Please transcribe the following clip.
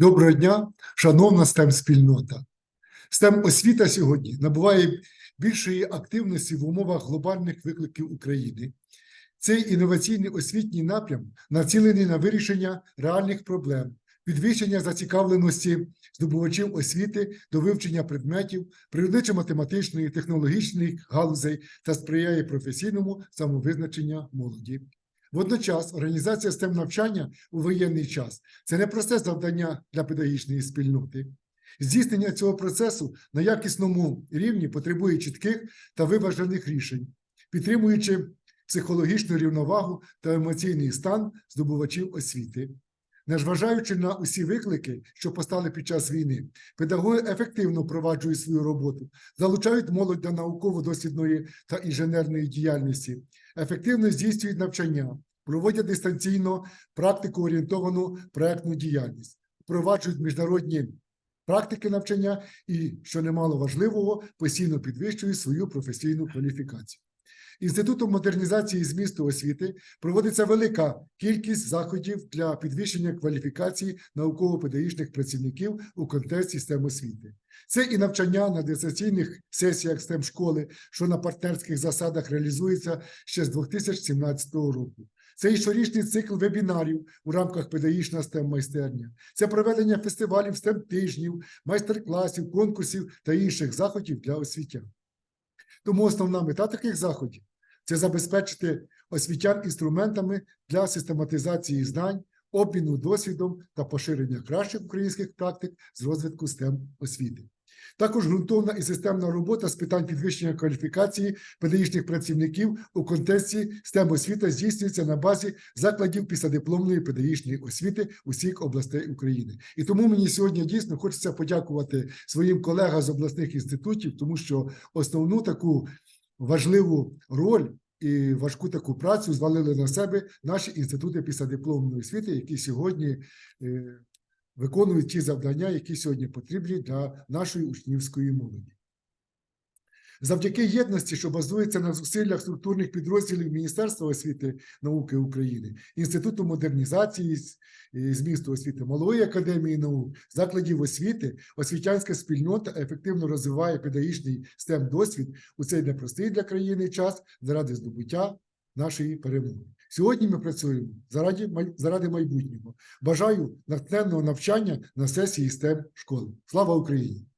Доброго дня, шановна STEM спільнота. STEM освіта сьогодні набуває більшої активності в умовах глобальних викликів України. Цей інноваційний освітній напрям націлений на вирішення реальних проблем, підвищення зацікавленості здобувачів освіти до вивчення предметів, природничо-математичної, технологічних галузей та сприяє професійному самовизначенню молоді. Водночас організація систем навчання у воєнний час це не просте завдання для педагогічної спільноти. Здійснення цього процесу на якісному рівні потребує чітких та виважених рішень, підтримуючи психологічну рівновагу та емоційний стан здобувачів освіти. Незважаючи на усі виклики, що постали під час війни, педагоги ефективно впроваджують свою роботу, залучають молодь до науково-дослідної та інженерної діяльності, ефективно здійснюють навчання, проводять дистанційно практику орієнтовану проектну діяльність, впроваджують міжнародні практики навчання і, що немало важливого, постійно підвищують свою професійну кваліфікацію. Інститутом модернізації змісту освіти проводиться велика кількість заходів для підвищення кваліфікації науково-педагогічних працівників у контексті STEM освіти. Це і навчання на дистанційних сесіях STEM школи, що на партнерських засадах реалізується ще з 2017 року. Це і щорічний цикл вебінарів у рамках педагогічна STEM майстерня. Це проведення фестивалів STEM тижнів, майстер-класів, конкурсів та інших заходів для освітян. Тому основна мета таких заходів це забезпечити освітян інструментами для систематизації знань, обміну досвідом та поширення кращих українських практик з розвитку STEM освіти. Також ґрунтовна і системна робота з питань підвищення кваліфікації педагогічних працівників у контексті STEM освіти здійснюється на базі закладів післядипломної педагогічної освіти усіх областей України. І тому мені сьогодні дійсно хочеться подякувати своїм колегам з обласних інститутів, тому що основну таку важливу роль і важку таку працю звалили на себе наші інститути післядипломної освіти, які сьогодні е, виконують ті завдання, які сьогодні потрібні для нашої учнівської молоді. Завдяки єдності, що базується на зусиллях структурних підрозділів Міністерства освіти науки України, Інституту модернізації і змісту освіти, Малої академії наук, закладів освіти, освітянська спільнота ефективно розвиває педагогічний STEM досвід у цей непростий для країни час заради здобуття нашої перемоги. Сьогодні ми працюємо заради, заради майбутнього. Бажаю натхненного навчання на сесії STEM школи. Слава Україні!